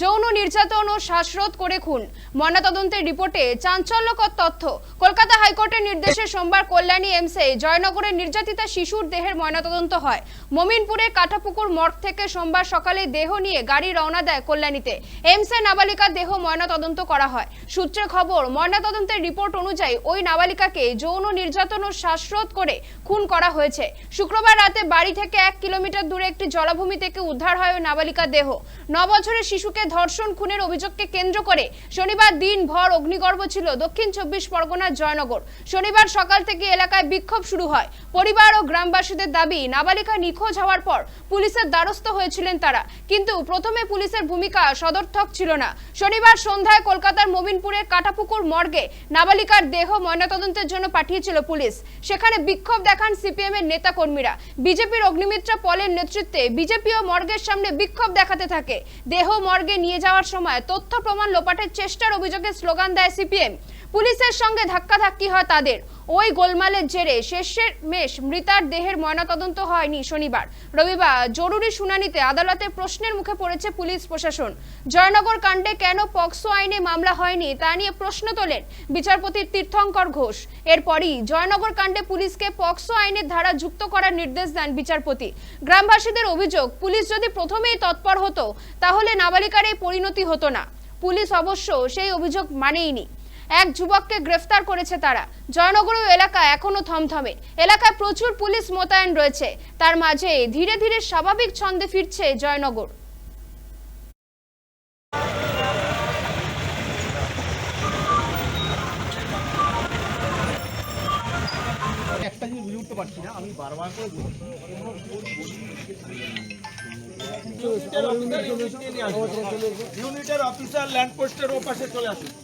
যৌন নির্যাতন ও শ্বাসরোধ করে খুন। ময়নাতদন্তের রিপোর্টে চাঞ্চল্যকর তথ্য। কলকাতা হাইকোর্টের নির্দেশে সোমবার কল্যাণী এমসে জয়নগরের নির্যাতিতা শিশুর দেহের ময়নাতদন্ত হয়। মমিনপুরে কাঠাপুকুর মর্গ থেকে সোমবার সকালে দেহ নিয়ে গাড়ি রওনা দেয় কল্যাণীতে। এমসে নাবালিকার দেহ ময়নাতদন্ত করা হয়। সূত্রে খবর, ময়নাতদন্তের রিপোর্ট অনুযায়ী ওই নাবালিকাকে যৌন নির্যাতন ও শ্বাসরোধ করে খুন করা হয়েছে। শুক্রবার রাতে বাড়ি থেকে এক কিলোমিটার দূরে একটি জলাভূমি থেকে উদ্ধার হয় ওই নাবালিকার দেহ। ন বছরের শিশুকে ধর্ষণ খুনের অভিযোগকে কেন্দ্র করে শনিবার দিনভর অগ্নিগর্ভ ছিল দক্ষিণ চব্বিশ পরগনার জয়নগর। শনিবার সকাল থেকে এলাকায় বিক্ষোভ শুরু হয়। পরিবার ও গ্রামবাসীদের দাবি, নাবালিকা নিখোঁজ হওয়ার পর পুলিশের দ্বারস্থ হয়েছিলেন তারা। কিন্তু প্রথমে পুলিশের ভূমিকা সদর্থক ছিল না। শনিবার সন্ধ্যায় কলকাতার মোবিনপুরের কাটাপুকুর মর্গে নাবালিকার দেহ ময়নাতদন্তের জন্য পাঠিয়েছিল পুলিশ। সেখানে বিক্ষোভ দেখান সিপিএম এর নেতা কর্মীরা বিজেপির অগ্নিমিত্রা পলের নেতৃত্বে বিজেপি ও মর্গের সামনে বিক্ষোভ দেখাতে থাকে। দেহ মর্গে নিয়ে যাওয়ার সময় তথ্য প্রমাণ লোপাটের চেষ্টার অভিযোগে স্লোগান দেয় সিপিএম। পুলিশের সঙ্গে ধাক্কাধাক্কি হয় তাদের। ওই গোলমালের জেরে শেষের মেশ মৃতার দেহের ময়নাতদন্ত হয়নি শনিবার। রবিবার জরুরি শুনানিতে আদালতে প্রশ্নের মুখে পড়েছে পুলিশ প্রশাসন। জয়নগর কাণ্ডে কেন পক্সো আইনে মামলা হয়নি তা নিয়ে প্রশ্ন তোলেন বিচারপতি তীর্থঙ্কর ঘোষ। এরপরই জয়নগর কাণ্ডে পুলিশকে পক্সো আইনের ধারা যুক্ত করার নির্দেশ দেন বিচারপতি। গ্রামবাসীদের অভিযোগ, পুলিশ যদি প্রথমেই তৎপর হতো, তাহলে নাবালিকার এই পরিণতি হতো না। পুলিশ অবশ্য সেই অভিযোগ মানেইনি। এক যুবককে গ্রেফতার করেছে তারা জয়নগর এলাকা এখনও থমথমে এলাকায় প্রচুর পুলিশ মোতায়েন রয়েছে তার মাঝে ধীরে ধীরে স্বাভাবিক ছন্দে ফিরছে জয়নগর একটা জিনিস বুঝে উঠতে পারছি না আমি বারবার করে ইউনিটের অফিসার ল্যান্ড পোস্টের ও পাশে চলে আসুন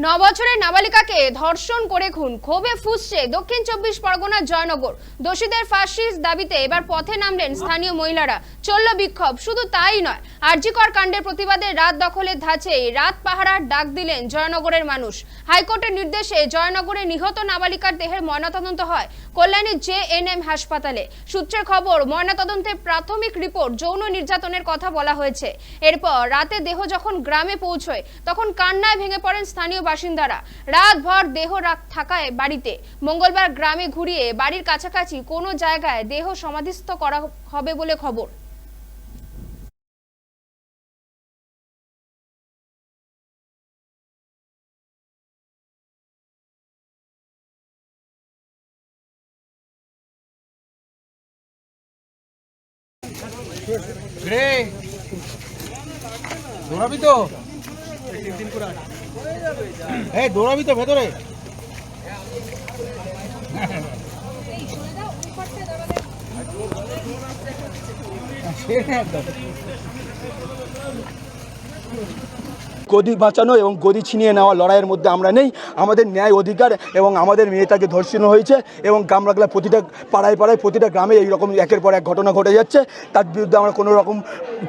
ন বছরের নাবালিকাকে ধর্ষণ করে খুন। ক্ষোভে ফুসছে দক্ষিণ চব্বিশ পরগনার জয়নগর। দোষীদের ফাঁসির দাবিতে এবার পথে নামলেন স্থানীয় মহিলারা। চলল বিক্ষোভ, শুধু তাই নয়, আরজিকর কাণ্ডের প্রতিবাদে রাত দখলের ধাঁচে রাত পাহারার ডাক দিলেন জয়নগরের মানুষ। হাইকোর্টের নির্দেশে জয়নগরে নিহত নাবালিকার দেহের ময়নাতদন্ত হয় কল্যাণীর জে এন এম হাসপাতালে। সূত্রের খবর, ময়নাতদন্তের প্রাথমিক রিপোর্ট যৌন নির্যাতনের কথা বলা হয়েছে। এরপর রাতে দেহ যখন গ্রামে পৌঁছয়, তখন কান্নায় ভেঙে পড়েন স্থানীয় বাসিন্দারা। রাতভর দেহ থাকায় বাড়িতে। মঙ্গলবার গ্রামে ঘুরিয়ে বাড়ির কাছাকাছি কোনো জায়গায় দেহ সমাধিস্থ করা হবে বলে খবর। রে তো? এই দৌড়াবি তো ভেতরে। গদি বাঁচানো এবং গদি ছিনিয়ে নেওয়া লড়াইয়ের মধ্যে আমরা নেই। আমাদের ন্যায় অধিকার এবং আমাদের মেয়েটাকে ধর্ষণ হয়েছে এবং গ্রামবাংলা প্রতিটা পাড়ায় পাড়ায় প্রতিটা গ্রামে এই রকম একের পর এক ঘটনা ঘটে যাচ্ছে। তার বিরুদ্ধে আমরা কোনো রকম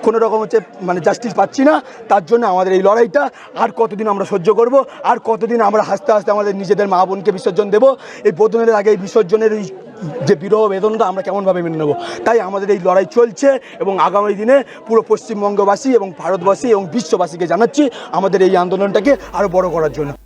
কোনো রকম হচ্ছে মানে জাস্টিস পাচ্ছি না। তার জন্য আমাদের এই লড়াইটা আর কতদিন আমরা সহ্য করব? আর কতদিন আমরা হাসতে হাসতে আমাদের নিজেদের মা বোনকে বিসর্জন দেবো? এই বোধনের আগে এই বিসর্জনের এই যে বিরহ বেদনটা আমরা কেমনভাবে মেনে নেব? তাই আমাদের এই লড়াই চলছে এবং আগামী দিনে পুরো পশ্চিমবঙ্গবাসী এবং ভারতবাসী এবং বিশ্ববাসীকে জানাচ্ছি আমাদের এই আন্দোলনটাকে আরও বড় করার জন্য।